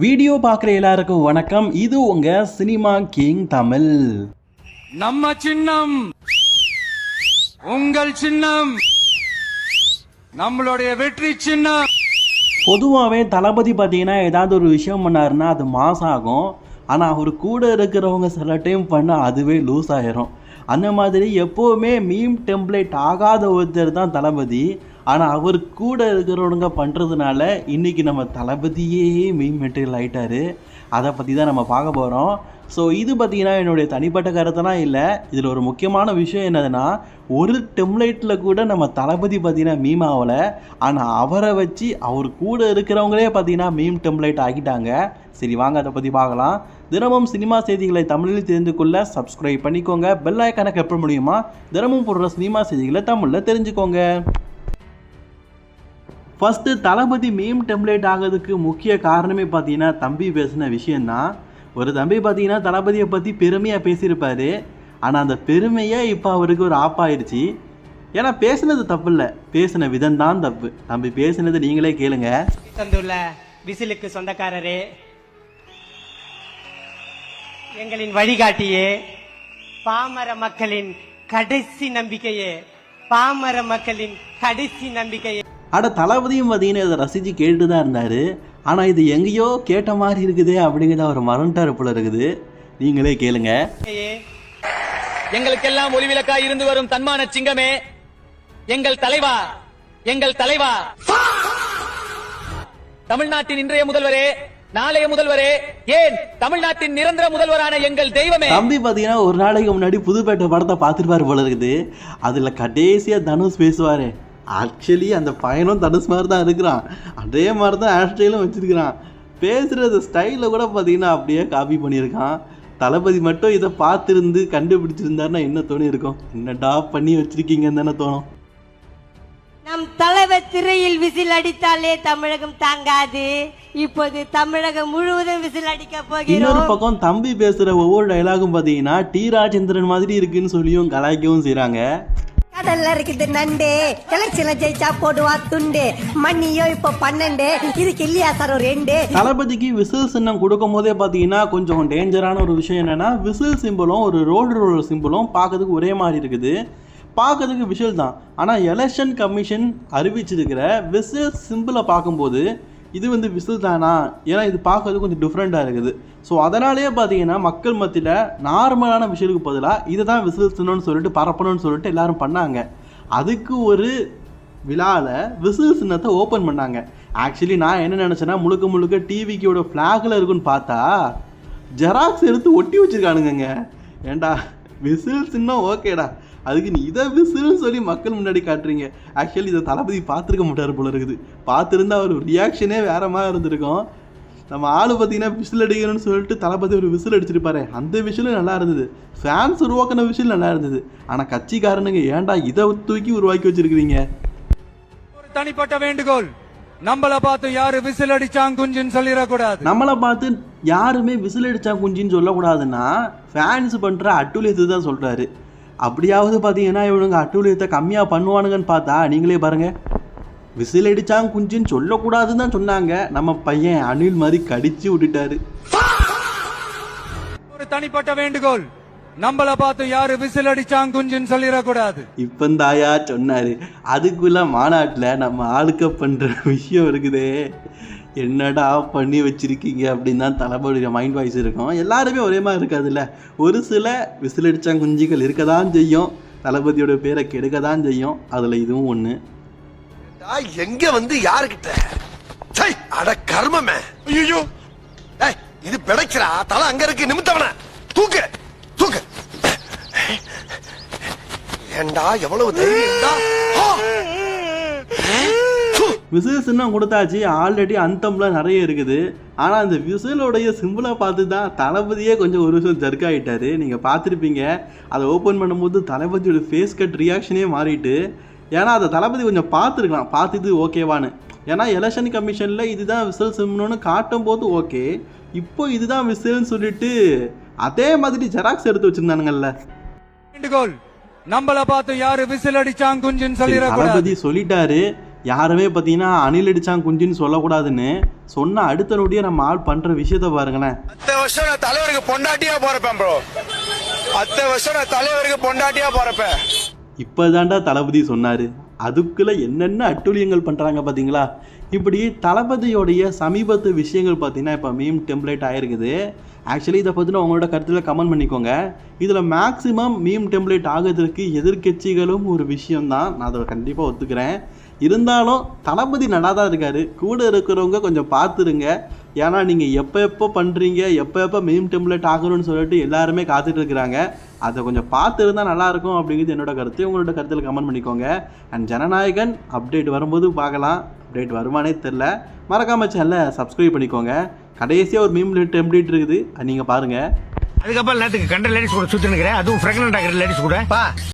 Video பார்க்குற எல்லாருக்கும் வணக்கம். இது உங்க சினிமா கிங் தமிழ். நம்ம சின்னம். உங்கள் சின்னம். நம்மளுடைய வெற்றி சின்னம். பொதுவாகவே தளபதி பார்த்தீங்கன்னா ஏதாவது ஒரு விஷயம் பண்ணாருன்னா அது மாஸ் ஆகும். ஆனால் அவர் கூட இருக்கிறவங்க சில டைம் பண்ணால் அதுவே லூஸ் ஆயிரும். அந்த மாதிரி எப்போவுமே மீம் டெம்ப்ளேட் ஆகாத ஒருத்தர் தான் தளபதி. ஆனால் அவர் கூட இருக்கிறவனுங்க பண்ணுறதுனால இன்றைக்கி நம்ம தளபதியே மீம் மெட்டீரியல் ஆகிட்டார் அதை பற்றி தான் நம்ம பார்க்க போகிறோம் ஸோ இது பார்த்தீங்கன்னா என்னுடைய தனிப்பட்ட கருத்தெல்லாம் இல்லை. இதில் ஒரு முக்கியமான விஷயம் என்னதுன்னா ஒரு டெம்ப்ளேட்டில் கூட நம்ம தளபதி பார்த்தீங்கன்னா மீம் ஆகலை ஆனால் அவரை வச்சு அவர் கூட இருக்கிறவங்களே பார்த்தீங்கன்னா மீம் டெம்ப்ளேட் ஆகிட்டாங்க சரி வாங்க அதை பற்றி பார்க்கலாம். தினமும் சினிமா செய்திகளை தமிழில் தெரிந்து கொள்ள சப்ஸ்கிரைப் பண்ணிக்கோங்க. பெல் ஐக்கானை கிளிக் முடியுமா? தினமும் போடுற சினிமா செய்திகளை தமிழில் தெரிஞ்சுக்கோங்க. ஃபஸ்ட்டு தளபதி மீம் டெம்ப்ளேட் ஆகிறதுக்கு முக்கிய காரணமே பார்த்தீங்கன்னா தம்பி பேசின விஷயந்தான் ஒரு தம்பி பார்த்தீங்கன்னா தளபதியை பற்றி பெருமையாக பேசியிருப்பார். ஆனால் அந்த பெருமையே இப்போ அவருக்கு ஒரு ஆப்பாயிடுச்சு ஏன்னா பேசுனது தப்பு இல்லை பேசின விதம் தான் தப்பு. தம்பி பேசுனது நீங்களே கேளுங்க. தந்துள்ள விசிலுக்கு சொந்தக்காரரே எங்களின் வழிகாட்டியே பாமர மக்களின் கடைசி நம்பிக்கையே பாமர மக்களின் கடைசி நம்பிக்கையே. அட தளபதியும் பார்த்தீங்கன்னா இதை ரசித்து கேட்டு தான் இருந்தார். ஆனால் இது எங்கேயோ கேட்ட மாதிரி இருக்குதே அப்படிங்கிறத அவர் மறந்துட்டார் போல இருக்குது. நீங்களே கேளுங்க. எங்களுக்கெல்லாம் ஒளிவிளக்காய் இருந்து வரும் தன்மான சிங்கமே. எங்கள் தலைவா எங்கள் தலைவா. தமிழ்நாட்டின் இன்றைய முதல்வரே நாளைய முதல்வரே ஏன் தமிழ்நாட்டின் நிரந்தர முதல்வரான எங்கள் தெய்வமே? தம்பி பார்த்தீங்கன்னா ஒரு நாளைக்கு முன்னாடி புதுப்பேட்டை படத்தை பார்த்துருப்பாரு போல இருக்குது. அதில் கடைசியாக தனுஷ் பேசுவார். ஆக்சுவலி அந்த பையனும் தனுஷ் மாதிரி தான் இருக்கிறான். அதே மாதிரி தான் ஹேர் ஸ்டைலும் வச்சுருக்கிறான் பேசுகிறது ஸ்டைலில் கூட பார்த்தீங்கன்னா அப்படியே காப்பி பண்ணியிருக்கான். தளபதி மட்டும் இதை பார்த்துருந்து கண்டுபிடிச்சிருந்தாருன்னா என்ன தோணி இருக்கும்? என்னடா பண்ணி வச்சிருக்கீங்கன்னு தானே தோணும். நம் தலைவர் திரையில் விசில் அடித்தாலே தமிழகம் தாங்காது. இப்போது தமிழகம் முழுவதும் விசில் அடிக்க இன்னொரு போகிறோம் பக்கம் தம்பி பேசுகிற ஒவ்வொரு டைலாகும் பார்த்தீங்கன்னா டி ராஜேந்திரன் மாதிரி இருக்குன்னு சொல்லியும் கலாய்க்கவும் செய்கிறாங்க அதெல்லாம் இருக்குது நண்டு. எலெக்ஷன்ல ஜெயிச்சா போடுவா துண்டு. மண்ணியோ இப்போ பன்னெண்டு. இதுக்கு இல்லையா சார் ஒரு ரெண்டு? தளபதிக்கு விசில் சின்னம் கொடுக்கும் போதே பார்த்தீங்கன்னா கொஞ்சம் டேஞ்சரான ஒரு விஷயம் என்னன்னா விசில் சிம்பிளும் ஒரு ரோடு ரோல் சிம்பிளும் பார்க்கறதுக்கு ஒரே மாதிரி இருக்குது. பார்க்கறதுக்கு விஷுவல் தான். ஆனால் எலெக்ஷன் கமிஷன் அறிவிச்சிருக்கிற விசில் சிம்பிளை பார்க்கும்போது இது வந்து விசில் தானா ஏன்னா இது பார்க்கறது கொஞ்சம் டிஃப்ரெண்ட்டாக இருக்குது. ஸோ அதனாலேயே பார்த்தீங்கன்னா மக்கள் மத்தியில் நார்மலான விஷயத்துக்கு பதிலாக இதை தான் விசில் சின்னம்னு சொல்லிட்டு பரப்பணும்னு சொல்லிட்டு எல்லாரும் பண்ணாங்க. அதுக்கு ஒரு விழாவில் விசில் சின்னத்தை ஓப்பன் பண்ணாங்க. ஆக்சுவலி நான் என்ன நினச்சேன்னா முழுக்க முழுக்க டிவிக்கோட ஃப்ளாகில் இருக்குன்னு பார்த்தா ஜெராக்ஸ் எடுத்து ஒட்டி வச்சுருக்கானுங்க ஏண்டா விசில் சின்னம் ஓகேடா அதுக்கு நீ இதை விசில்னு சொல்லி மக்கள் முன்னாடி காட்டுறீங்க. ஆக்சுவலி இதை தளபதி பார்த்துருக்க மாட்டார் போல இருக்குது. பார்த்துருந்தா அவர் ரியாக்ஷனே வேற மாதிரி இருந்திருக்கும். நம்ம ஆளு பார்த்தீங்கன்னா விசில் அடிக்கணும்னு சொல்லிட்டு தளபதி ஒரு விசில் அடிச்சிருப்பாரு அந்த விஷயம் நல்லா இருந்தது. ஃபேன்ஸ் உருவாக்கின விஷயம் நல்லா இருந்தது. ஆனால் கட்சிக்காரனுங்க ஏன்டா இதை தூக்கி உருவாக்கி வச்சிருக்கிறீங்க? ஒரு தனிப்பட்ட வேண்டுகோள். நம்மள பார்த்து யாரு விசில் அடிச்சாங்க குஞ்சுன்னு சொல்லிடக்கூடாது. நம்மளை பார்த்து யாருமே விசில் அடிச்சா குஞ்சின்னு சொல்லக்கூடாதுன்னா ஃபேன்ஸ் பண்ணுற அட்டுழியத்தை தான் சொல்கிறாரு அப்படியாவது பார்த்தீங்கன்னா இவனுங்க அட்டுழியத்தை கம்மியாக பண்ணுவானுங்கன்னு பார்த்தா நீங்களே பாருங்கள் விசில் அடிச்சாங்க குஞ்சின்னு சொல்லக்கூடாதுன்னு தான் சொன்னாங்க. நம்ம பையன் அணில் மாதிரி கடிச்சு விட்டுட்டாரு. ஒரு தனிப்பட்ட வேண்டுகோள். நம்மள பார்த்து யாரு விசில் அடிச்சாங்க குஞ்சுன்னு சொல்லிடக்கூடாது. இப்போ தாயா சொன்னார். அதுக்குள்ள மாநாட்டில் நம்ம ஆளுக்க பண்ணுற விஷயம் இருக்குதே. என்னடா பண்ணி வச்சிருக்கீங்க அப்படின்னு தான் தளபதியோட மைண்ட் வாய்ஸ் இருக்கும். எல்லாருமே ஒரே மாதிரி இருக்காதுல்ல. ஒரு சில விசிலடிச்சா குஞ்சுகள் இருக்க தான் செய்யும். தளபதியோட பேரை கெடுக்க தான் செய்யும். அதில் இதுவும் ஒன்று நான் எங்க வந்து யாருக்கிட்ட? அட கர்மமே. ஐயோ ஏய் இது பிடைக்கிறா தலை அங்க இருக்கு நிமித்தவன. தூக்கு தூக்கு. ஏண்டா எவ்வளவு தைரியம்? விசில் சின்னம் கொடுத்தாச்சு ஆல்ரெடி அந்தம்லாம் நிறைய இருக்குது. ஆனால் அந்த விசிலோடைய சிம்பிளை பார்த்து தான் தளபதியே கொஞ்சம் ஒரு விஷயம் ஜர்க் ஆகிட்டாரு நீங்கள் பார்த்துருப்பீங்க. அதை ஓப்பன் பண்ணும்போது தளபதியோட ஃபேஸ் கட் ரியாக்ஷனே மாறிட்டு ஏன்னா அதை தளபதி கொஞ்சம் பார்த்துருக்கலாம். பார்த்துட்டு ஓகேவான்னு. ஏன்னா எலெக்ஷன் கமிஷனில் இதுதான் விசில் சிம்னு காட்டும் போது ஓகே. இப்போ இதுதான் விசில்னு சொல்லிட்டு அதே மாதிரி ஜெராக்ஸ் எடுத்து வச்சுருந்தானுங்கல்ல. நம்மள பார்த்து யாரு விசில் அடிச்சாங்க தளபதி சொல்லிட்டாரு. யாருமே பார்த்தீங்கன்னா அணில் அடிச்சான் குஞ்சுன்னு சொல்லக்கூடாதுன்னு சொன்ன அடுத்த நொடியே நம்ம ஆள் பண்ணுற விஷயத்த பாருங்களேன். அத்த வருஷம் நான் தலைவருக்கு பொண்டாட்டியா போறப்பேன் ப்ரோ அத்த வருஷம் நான் தலைவருக்கு பொண்டாட்டியா போறப்பேன். இப்போதான்டா தளபதி சொன்னார். அதுக்குள்ளே என்னென்ன அட்டூழியங்கள் பண்ணுறாங்க பார்த்தீங்களா? இப்படி தளபதியோடைய சமீபத்து விஷயங்கள் பார்த்தீங்கன்னா இப்போ மீம் டெம்ப்ளேட் ஆகிருக்குது ஆக்சுவலி இதை பற்றின உங்களோட கருத்தில் கமெண்ட் பண்ணிக்கோங்க. இதில் மேக்ஸிமம் மீம் டெம்ப்ளேட் ஆகிறதுக்கு எதிர்க்கட்சிகளும் ஒரு விஷயம்தான். நான் அதை கண்டிப்பாக ஒத்துக்கிறேன். இருந்தாலும் தளபதி நல்லா தான் இருக்காரு. கூட இருக்கிறவங்க கொஞ்சம் பார்த்துருங்க. ஏன்னா நீங்கள் எப்போ எப்போ பண்ணுறீங்க எப்போ எப்போ மீம் டெம்ப்ளேட் ஆகணும்னு சொல்லிட்டு எல்லாருமே காத்துட்டு இருக்கிறாங்க. அதை கொஞ்சம் பார்த்து இருந்தால் நல்லாயிருக்கும் அப்படிங்கிறது என்னோட கருத்து. உங்களோட கருத்தில் கமெண்ட் பண்ணிக்கோங்க. அண்ட் ஜனநாயகன் அப்டேட் வரும்போது பார்க்கலாம். அப்டேட் வருமானே தெரில மறக்காம சேனலை சப்ஸ்கிரைப் பண்ணிக்கோங்க. கடைசியாக ஒரு மீம் டெம்ப்ளேட் இருக்குது. அது நீங்கள் பாருங்கள் அதுக்கப்புறம் கண்ட லேடிஸ் கூட சுத்தி நிக்கிறேன் அதுவும் பிரெக்னென்ட் ஆகிற லேடிஸ் கூட.